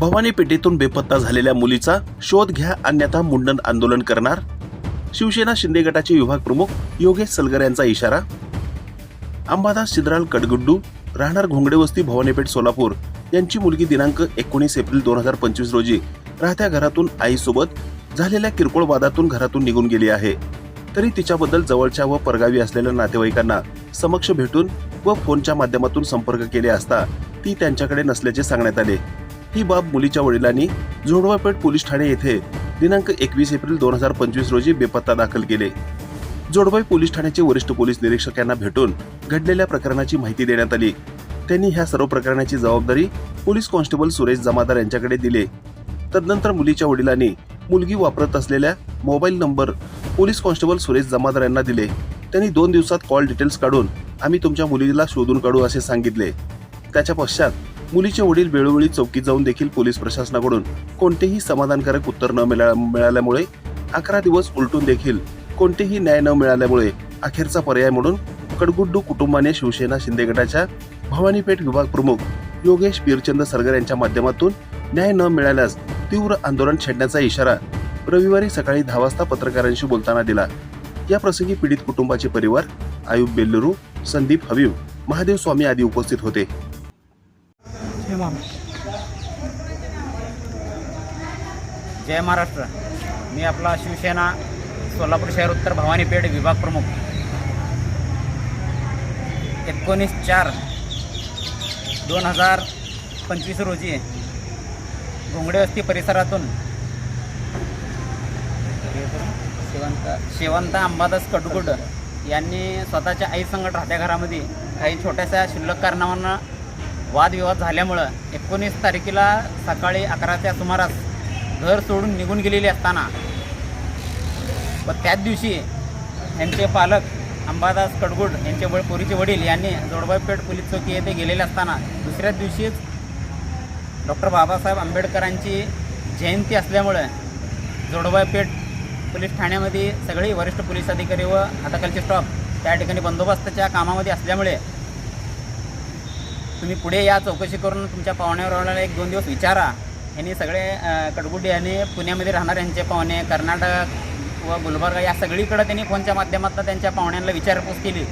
भवानी पेठेतून बेपत्ता झालेल्या मुलीचा शोध घ्या अन्यथा मुंडन आंदोलन करणार? शिवसेना शिंदे गटाचे विभाग प्रमुख योगेश सलगर यांचा इशारा? अंबादास सिद्राल कडगुड्डू राहणार घोंगडेवस्ती भवानीपेठ सोलापूर यांची मुलगी दिनांक एकोणीस एप्रिल दोन हजार पंचवीस रोजी राहत्या घरातून आईसोबत झालेल्या किरकोळ वादातून घरातून निघून गेली आहे. तरी तिच्याबद्दल जवळच्या व परगावी असलेल्या नातेवाईकांना समक्ष भेटून व फोनच्या माध्यमातून संपर्क केले असता ती त्यांच्याकडे नसल्याचे सांगण्यात आले. ही बाब मुलीच्या वडिलांनी जोडवापेठ पोलीस ठाणे येथे दिनांक एकवीस एप्रिल दोन हजार पंचवीस रोजी बेपत्ता दाखल केले. जोडबाई पोलीस ठाण्याचे वरिष्ठ पोलीस निरीक्षक यांना भेटून घडलेल्या प्रकरणाची माहिती देण्यात आली. त्यांनी ह्या सर्व प्रकरणाची जबाबदारी पोलीस कॉन्स्टेबल सुरेश जमादार यांच्याकडे दिले. तदनंतर मुलीच्या वडिलांनी मुलगी वापरत असलेल्या mobile number police constable Suresh Jamadar यांना दिले. त्यांनी दोन दिवसात कॉल डिटेल्स काढून आम्ही तुमच्या मुलीला शोधून काढू असे सांगितले. त्याच्या पश्चात मुलीचे वडील वेळोवेळी चौकीत जाऊन देखील पोलीस प्रशासनाकडून कोणतेही समाधानकारक उत्तर न मिळा मिळाल्यामुळे अकरा दिवस उलटून देखील कोणतेही न्याय न मिळाल्यामुळे अखेरचा पर्याय म्हणून कडगुड्डू कुटुंबाने शिवसेना शिंदे गटाच्या भवानीपेठ विभाग प्रमुख योगेश पीरचंद सरगर यांच्या माध्यमातून न्याय न मिळाल्यास तीव्र आंदोलन छेडण्याचा इशारा रविवारी सकाळी दहा वाजता पत्रकारांशी बोलताना दिला. या प्रसंगी पीडित कुटुंबाचे परिवार आयुब बेल्लुरू संदीप हवीव महादेव स्वामी आदी उपस्थित होते. जय महाराष्ट्र. मी आपला शिवसेना सोलापूर शहर उत्तर भवानीपेठ विभाग प्रमुख. एकोणीस चार दोन हजार पंचवीस रोजी घोंगडे वस्ती परिसरातून शेवंत शेवंत अंबादास कडगुड यांनी स्वतःच्या आईसंगट राहत्या घरामध्ये काही छोट्याशा शिल्लक कारणावरनं वादविवाद झाल्यामुळं एकोणीस तारखेला सकाळी अकराच्या सुमारास घर सोडून निघून गेलेले असताना व त्याच दिवशी यांचे पालक अंबादास कडगुड यांचे व पोरीचे वडील यांनी जोडबाईपेठ पोलीस चौकी येथे गेलेले असताना दुसऱ्याच दिवशीच डॉक्टर बाबासाहेब आंबेडकरांची जयंती असल्यामुळं जोडबाईपेठ पोलीस ठाण्यामध्ये सगळे वरिष्ठ पोलीस अधिकारी व हाताखालचे स्टॉप त्या ठिकाणी बंदोबस्ताच्या कामामध्ये असल्यामुळे तुम्ही पुढे या चौकशी करून तुमच्या पाहुण्यावर एक दोन दिवस विचारा. यांनी सगळे अ, आणि यांनी पुण्यामध्ये राहणारे यांचे पाहुणे कर्नाटक व गुलबर्गा या सगळीकडे त्यांनी फोनच्या माध्यमातून त्यांच्या पाहुण्यांना विचारपूस केली.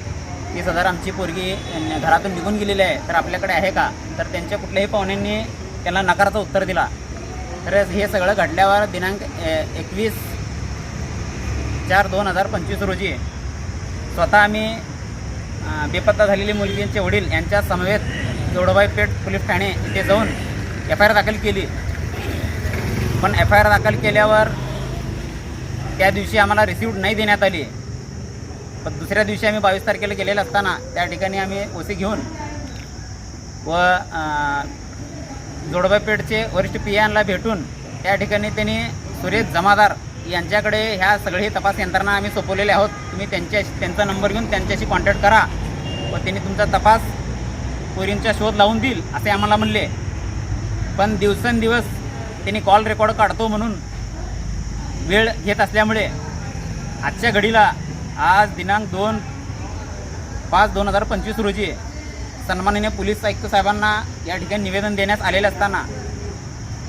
की सदर आमची पोरगी घरातून निघून गेलेली आहे तर आपल्याकडे आहे का? तर त्यांच्या कुठल्याही पाहुण्यांनी त्यांना नकाराचं उत्तर दिला. तर हे सगळं घडल्यावर दिनांक एकवीस चार दोन हजार पंचवीस रोजी स्वतः आम्ही बेपत्ता झालेली मुलगींचे वडील यांच्या समवेत जोडबाई पेठ पोलीस ठाणे इथे जाऊन एफ आय आर दाखल केली. पण एफ आय आर दाखल केल्यावर त्या दिवशी आम्हाला रिसिप्ट नाही देण्यात आली. पण दुसऱ्या दिवशी आम्ही बावीस तारखेला गेलेलं असताना त्या ठिकाणी आम्ही ओसी घेऊन व अ, पेठचे वरिष्ठ पी भेटून त्या ठिकाणी त्यांनी सुरेश जमादार यांच्याकडे ह्या सगळी तपास यंत्रणा आम्ही सोपवलेल्या आहोत. तुम्ही त्यांच्या त्यांचा नंबर घेऊन त्यांच्याशी कॉन्टॅक्ट करा व त्यांनी तुमचा तपास पोरींचा शोध लावून देईल असे आम्हाला म्हणले. पण दिवसेंदिवस त्यांनी कॉल रेकॉर्ड काढतो म्हणून वेळ घेत असल्यामुळे आजच्या घडीला आज दिनांक दोन पाच दोन हजार पंचवीस रोजी सन्माननीय पोलीस आयुक्त साहेबांना या ठिकाणी निवेदन देण्यात आलेले असताना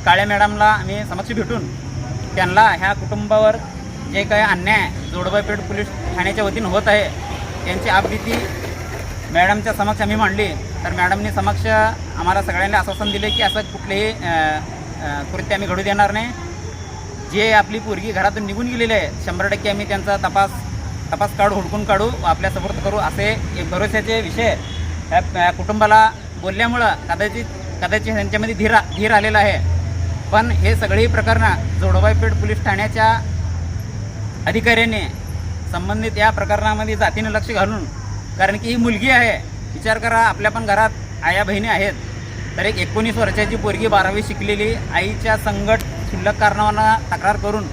काळ्या मॅडमला आम्ही समक्ष भेटून त्यांना ह्या कुटुंबावर जे काही अन्याय जोडबापेठ पोलीस ठाण्याच्या वतीनं होत आहे त्यांची आपबीती मॅडमच्या समक्ष आम्ही मांडली. तर मॅडमनी समक्ष आम्हाला सगळ्यांना आश्वासन दिले की असं कुठलेही कृत्य आम्ही घडू देणार नाही. जे आपली पोरगी घरातून निघून गेलेले आहे शंभर टक्के आम्ही त्यांचा तपास तपास काढू हुडकून काढू आपल्या करू असे एक भरोश्याचे विषय या कुटुंबाला बोलल्यामुळं कदाचित कदाचित त्यांच्यामध्ये धीर धीर आलेला आहे. पण हे सगळी प्रकरणं जोडोबाईपेठ पोलीस ठाण्याच्या अधिकाऱ्यांनी संबंधित या प्रकरणामध्ये जातीनं लक्ष घालून कारण की ही मुलगी आहे विचार करा आपल्या पण घरात आया बहिणी आहेत. तर एक एकोणीस वर्षाची पोरगी बारावी शिकलेली आईच्या संकट शिल्लक कारणांना तक्रार करून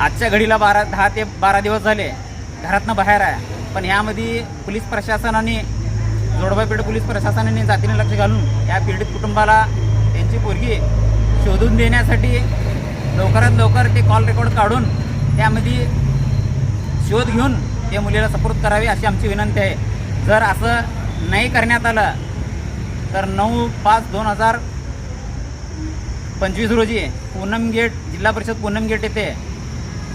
आजच्या घडीला बारा दहा ते बारा दिवस झाले घरातनं बाहेर आहे पण ह्यामध्ये पोलीस प्रशासनाने जोडबापेठ पोलीस प्रशासनाने जातीने लक्ष घालून या पीडित कुटुंबाला त्यांची पोरगी शोधून देण्यासाठी लवकरात लवकर ते कॉल रेकॉर्ड काढून त्यामध्ये शोध घेऊन त्या मुलीला सपोर्ट करावी अशी आमची विनंती आहे. जर असं नाही करण्यात आलं तर नऊ पाच दोन हजार पंचवीस रोजी पूनम गेट जिल्हा परिषद पूनम गेट येथे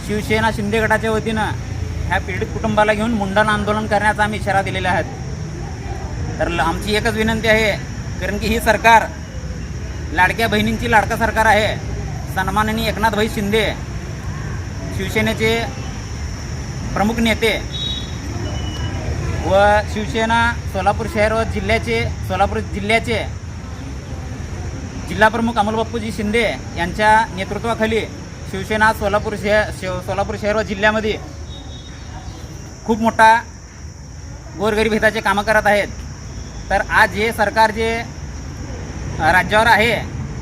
शिवसेना शिंदे गटाच्या वतीनं ह्या पीडित कुटुंबाला घेऊन मुंडन आंदोलन करण्याचा आम्ही इशारा दिलेला आहे. तर ल- आमची एकच विनंती आहे कारण की ही सरकार लाडक्या बहिणींची लाडकं सरकार आहे. सन्माननीय एकनाथभाई शिंदे शिवसेनेचे प्रमुख नेते व शिवसेना सोलापूर शहर व जिल्ह्याचे सोलापूर जिल्ह्याचे जिल्हाप्रमुख अमोलबाप्पूजी शिंदे यांच्या नेतृत्वाखाली शिवसेना सोलापूर शहर शिव सोलापूर शहर व जिल्ह्यामध्ये खूप मोठा गोरगरीब हिताचे कामं करत आहेत. तर आज हे सरकार जे राज्यावर आहे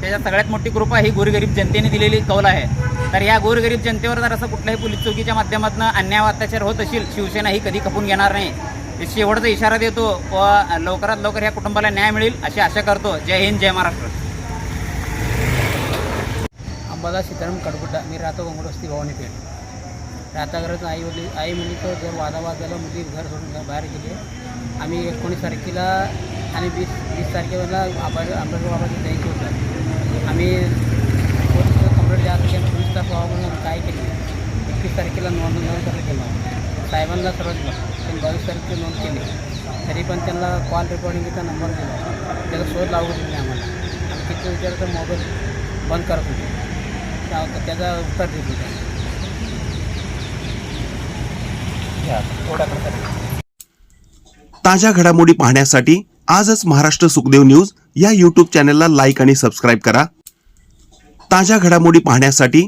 त्याच्यात सगळ्यात मोठी कृपा ही गोरगरीब जनतेने दिलेली कौल आहे. तर या गोरगरीब जनतेवर जर असं कुठल्याही पोलीस चौकीच्या माध्यमातून अन्याय अत्याचार होत असेल शिवसेना ही कधी खपून घेणार नाही. शेवटचा इशारा देतो व लवकरात लवकर या कुटुंबाला न्याय मिळेल अशी आशा करतो. जय हिंद जय महाराष्ट्र. अंबादा सीताराम कडकुटा मी राहतो गंगडवस्ती भवानीपेठ राहता घरात आई वडील आई मुलीचं जर वादावाद झाला मुली घर सोडून बाहेर गेले आम्ही एकोणीस तारखेला आणि वीस वीस तारखेला आंबा आंबेडकर बाबाची जयंती होतात आम्ही पोलीस कंप्लेंट द्यायसाठी आम्ही पोलीस तास म्हणून आम्ही काय केली? एकवीस तारखेला नोंद नोंद गेलो साहेबांना समजलं त्यांनी बावीस तारखेला नोंद केली. तरी पण त्यांना कॉल रेकॉर्डिंगचा नंबर दिला. त्याचा शोध लागू दिला नाही आम्हाला. आम्ही किती विचारतं मोबाईल बंद करत होते. त्याचा उत्तर देत होता. ताज्या घडामोडी पाहण्यासाठी आजच महाराष्ट्र सुखदेव न्यूज या यूट्यूब चॅनलला लाईक आणि सबस्क्राईब करा. ताज्या घडामोडी पाहण्यासाठी